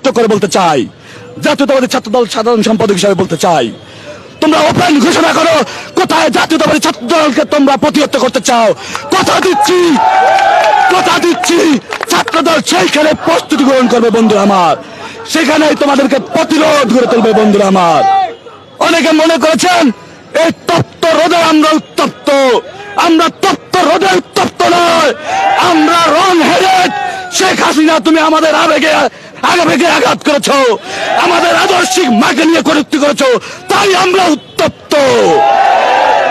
স্পষ্ট করে বলতে চাই। জাতীয়তাবাদী ছাত্রদল সাধারণ সম্পাদক হিসাবে বলতে চাই। তোমরা ওপেন ঘোষণা করো, কোথায় জাতীয়তাবাদী ছাত্র দলকে তোমরা প্রতিহত করতে চাও? কথা দিচ্ছি কথা দিচ্ছি। ছাত্রদল সেইখানে প্রস্তুতি গ্রহণ করবে বন্ধুরা আমার। সেখানেই তোমাদেরকে প্রতিরোধ করে তুলবে বন্ধুরা আমার। অনেকে মনে করেছেন, এই তপ্ত রোদে আমরা উত্তপ্ত। আমরা তপ্ত রোদে উত্তপ্ত নয়। আমরা রং হেরে শেখ হাসিনা, তুমি আমাদের আবেগে আবেগে আঘাত করেছ। আমাদের আদর্শিক মাকে নিয়ে কটুক্তি করেছ। তাই আমরা উত্তপ্ত।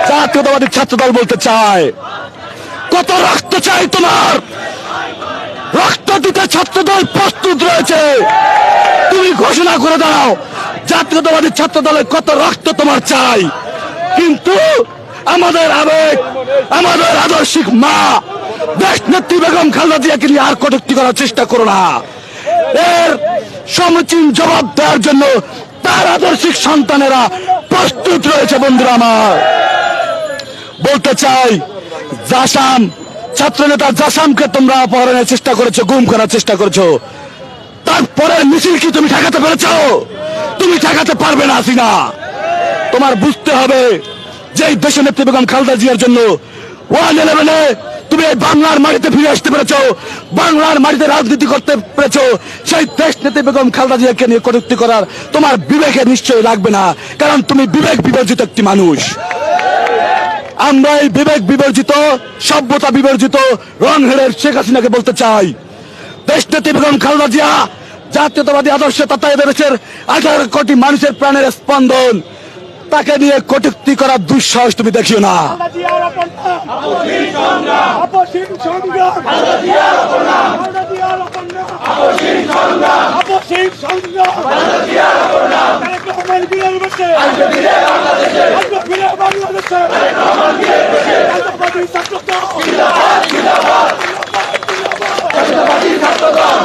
জাতীয়তাবাদী ছাত্রদল বলতে চায়, কত রক্ত চাই তোমার? রক্ত দিতে ছাত্রদল প্রস্তুত রয়েছে। তুমি ঘোষণা করে দাও, জাতীয়তাবাদী ছাত্র দলের কত রক্ত তোমার চাই। কিন্তু আমাদের আবেগ, আমাদের আদর্শিক মা দেশ নেত্রী বেগম খালেদা জিয়াকে নিয়ে আর কটুক্তি করার চেষ্টা করো না। এর সমীচীন জবাব দেওয়ার জন্য তার আদর্শিক সন্তানেরা প্রস্তুত রয়েছে, বন্ধুরা আমার। বলতে চাই, জাসাম ছাত্র নেতা জাসামকে তোমরা অপহরণের চেষ্টা করেছ, গুম করার চেষ্টা করেছ। তারপরে মিছিল কি তুমি ঠেকাতে পেরেছ? তুমি ঠেকাতে পারবে না আসিনা তোমার বুঝতে হবে যে দেশ নেত্রী বেগম খালদা জিয়ার জন্য ওয়ান ইলেভেনে তুমি এই বাংলার মাটিতে ফিরে আসতে পেরেছ, বাংলার মাটিতে রাজনীতি করতে পেরেছ। সেই দেশ নেত্রী বেগম খালেদা জিয়াকে নিয়ে কটুক্তি করার তোমার বিবেকে নিশ্চয়ই লাগবে না, কারণ তুমি বিবেক বিবর্জিত একটি মানুষ। আমরা এই বিবেক বিবর্জিত সভ্যতা বিবর্জিত রং হেরের শেখ হাসিনাকে বলতে চাই। দেশ নেত্রী বেগম খালেদা জিয়া জাতীয়তাবাদী আদর্শ তথা এদেশের আঠারো কোটি মানুষের প্রাণের স্পন্দন। তাকে নিয়ে কটুক্তি করার দুঃসাহস তুমি দেখিও না সংগ্রাম আপসীন সংগ্রাম তারেক রহমান বীরের বেশে আসবে ফিরে বাংলাদেশে জাতীয়তাবাদী ছাত্রদল জাতীয়তাবাদী ছাত্রদল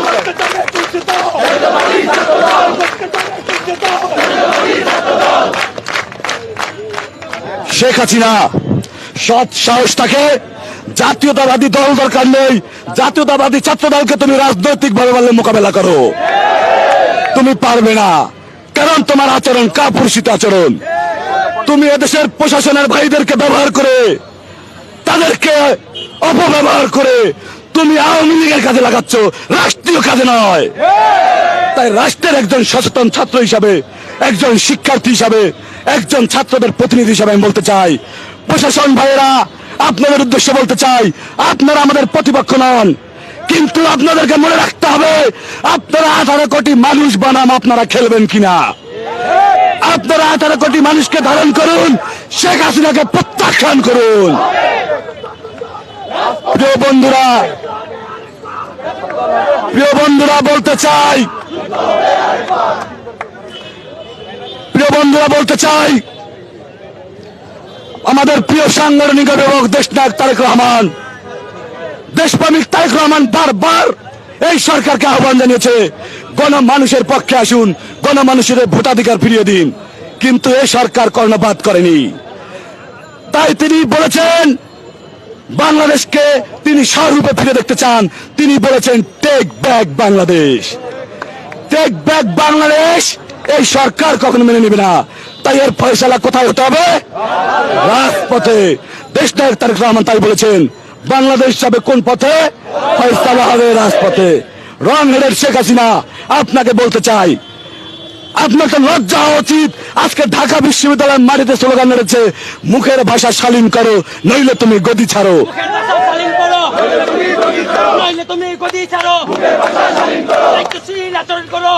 শেখ হাসিনা, সৎ সাহস থাকে, জাতীয়তাবাদী দল দরকার নেই, জাতীয়তাবাদী ছাত্র দলকে তুমি রাজনৈতিক ভাবে বললে মোকাবেলা করো। তুমি পারবে না, কারণ তোমার আচরণ কাপুরুষিত আচরণ। তুমি এদেশের প্রশাসনের ভাইদেরকে ব্যবহার করে, তাদেরকে অপব্যবহার করে, তুমি আওয়ামী লীগের কাজে লাগাচ্ছ, রাষ্ট্রীয় কাজে নয়। তাই রাষ্ট্রের একজন সচেতন ছাত্র হিসাবে, একজন শিক্ষার্থী হিসাবে একজন ছাত্রদের প্রতিনিধি হিসাবে আমি বলতে চাই। প্রশাসন ভাইয়েরা, আপনাদের উদ্দেশ্যে বলতে চাই, আপনারা আমাদের প্রতিপক্ষ নন, কিন্তু আপনাদেরকে মনে রাখতে হবে, আপনারা আঠারো কোটি মানুষ বানাম আপনারা খেলবেন কিনা। আপনারা আঠারো কোটি মানুষকে ধারণ করুন, শেখ হাসিনাকে প্রত্যাখ্যান করুন। প্রিয় বন্ধুরা প্রিয় বন্ধুরা, বলতে চাই প্রিয় বন্ধুরা, বলতে চাই, আমাদের প্রিয় সাংগঠনিক অভিভাবক দেশনায়ক তারেক রহমান, দেশপ্রেমিক তারেক রহমান বারবার এই সরকারকে আহ্বান জানিয়েছে, গণমানুষের পক্ষে আসুন, গণমানুষের ভোটাধিকার ফিরিয়ে দিন। কিন্তু এই সরকার কর্ণপাত করেনি। তাই তিনি বলেছেন, বাংলাদেশকে তিনি স্বরূপে ফিরে দেখতে চান। তিনি বলেছেন take back Bangladesh take back Bangladesh এই সরকার কখনো মেনে নেবে না। তাই এর ফয়সালা কোথায় হতে হবে? রাজপথে। দেশ নায়ক তারেক রহমান তাই বলেছেন, বাংলাদেশ যাবে কোন পথে? ফয়সালা হবে রাজপথে। রং হেডের শেখ হাসিনা, আপনাকে বলতে চাই, আপনার তো লজ্জা হওয়া উচিত। আজকে ঢাকা বিশ্ববিদ্যালয়ের মাটিতে স্লোগান মেরেছে, মুখের ভাষা শালীন করো, নইলে তুমি গদি ছাড়ো মুখের ভাষা শালীন করো নইলে তুমি ছাড়ো। আচরণ করো।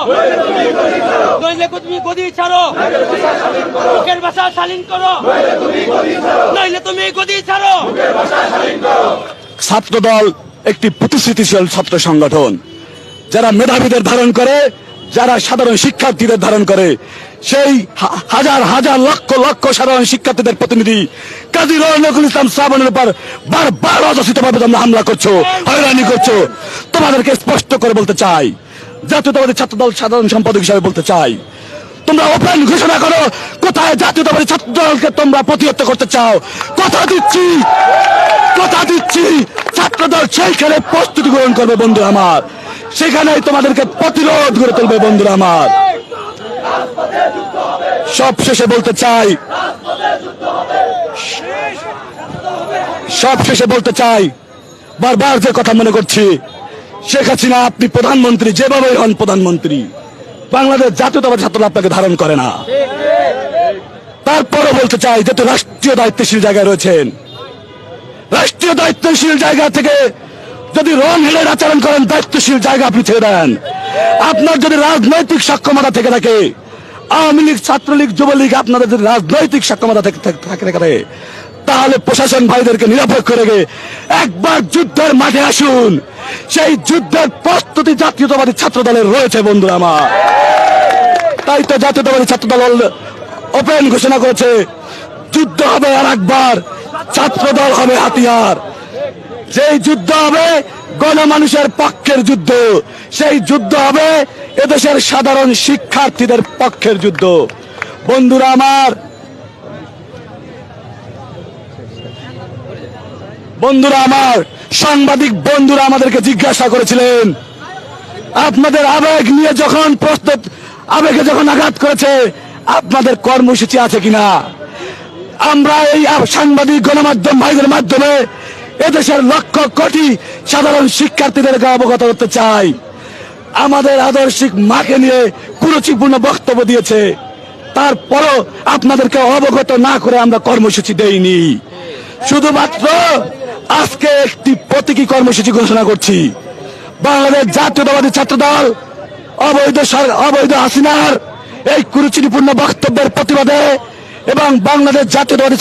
নইলে তুমি ছাড়ো। মুখের ভাষা শালীন করো। নইলে তুমি ছাড়ো। একটি প্রতিশ্রুতিশীল ছাত্র সংগঠন। যারা মেধাবীদের ধারণ করে, যারা সাধারণ শিক্ষার্থীদের ধারণ করে, সেই হাজার হাজার লক্ষ লক্ষ সাধারণ শিক্ষার্থীদের প্রতিনিধি কাজী রহনকুল ইসলাম শ্রাবণের উপর বারবার অযাচিত ভাবে তোমরা হামলা করছ, হয়রানি করছ। তোমাদেরকে স্পষ্ট করে বলতে চাই, জাতীয়তাবাদী ছাত্রদল সাধারণ সম্পাদক হিসাবে বলতে চাই, তোমরা ওপেন ঘোষণা করো, কোথায় জাতীয়তাবাদী ছাত্র দলকে তোমরা প্রতিহত করতে চাও? কথা দিচ্ছি কথা দিচ্ছি ছাত্র ছাত্রদল সেইখানে প্রস্তুতি গ্রহণ করবে বন্ধু আমার। সেখানে তোমাদেরকে প্রতিরোধ করে তুলবে বন্ধুরা আমার। সব শেষে বলতে চাই সব শেষে বলতে চাই, বারবার যে কথা মনে করছি, শেখ হাসিনা, আপনি প্রধানমন্ত্রী যেভাবে হন প্রধানমন্ত্রী, বাংলাদেশ জাতীয়তাবাদী ছাত্ররা আপনাকে ধারণ করে না। তারপরও বলতে চাই, যেহেতু রাষ্ট্রীয় দায়িত্বশীল জায়গায় রয়েছেন, রাষ্ট্রীয় দায়িত্বশীল জায়গা থেকে যদি রং হেলের আচরণ করেন, দায়িত্বশীল জায়গা আপনি ছেড়ে দেন। আপনার যদি রাজনৈতিক সক্ষমতা থেকে থাকে, আওয়ামী লীগ, ছাত্রলীগ, যুবলীগ, আপনাদের যদি রাজনৈতিক সক্ষমতা থাকে থাকে তাহলে প্রশাসন ভাইদেরকে নিরপেক্ষ রেখে একবার যুদ্ধের মাঠে আসুন। সেই যুদ্ধের প্রস্তুতি জাতীয়তাবাদী ছাত্র দলের রয়েছে বন্ধুরা আমার। তাই তো জাতীয়তাবাদী ছাত্র দল ওপেন ঘোষণা করেছে, যুদ্ধ হবে আর একবার ছাত্র দল হবে হাতিয়ার। যেই যুদ্ধ হবে গণমানুষের পক্ষের যুদ্ধ, সেই যুদ্ধ হবে এদেশের সাধারণ শিক্ষার্থীদের পক্ষের যুদ্ধ। বন্ধুরা আমার বন্ধুরা আমার, সাংবাদিক বন্ধুরা আমাদেরকে জিজ্ঞাসা করেছিলেন, আপনাদের আবেগ নিয়ে যখন প্রস্তুত, আবেগে যখন আঘাত করেছে, আপনাদের কর্মসূচি আছে কিনা? আমরা এই সাংবাদিক গণমাধ্যম ভাইদের মাধ্যমে এদেশের লক্ষ কোটি সাধারণ শিক্ষার্থীদেরকে অবগত করতে চাই। আমাদের আদর্শিক মাকে নিয়ে কুরুচিপূর্ণ বক্তব্য দিয়েছে। তারপরও আপনাদেরকে অবগত না করে আমরা কর্মসূচি দেইনি। শুধুমাত্র আজকে একটি প্রতীকী কর্মসূচি ঘোষণা করছি। বাংলাদেশ জাতীয়তাবাদী ছাত্র দল অবৈধ অবৈধ হাসিনার এই কুরুচিপূর্ণ বক্তব্যের প্রতিবাদে এবং বাংলাদেশ জাতীয়তাবাদী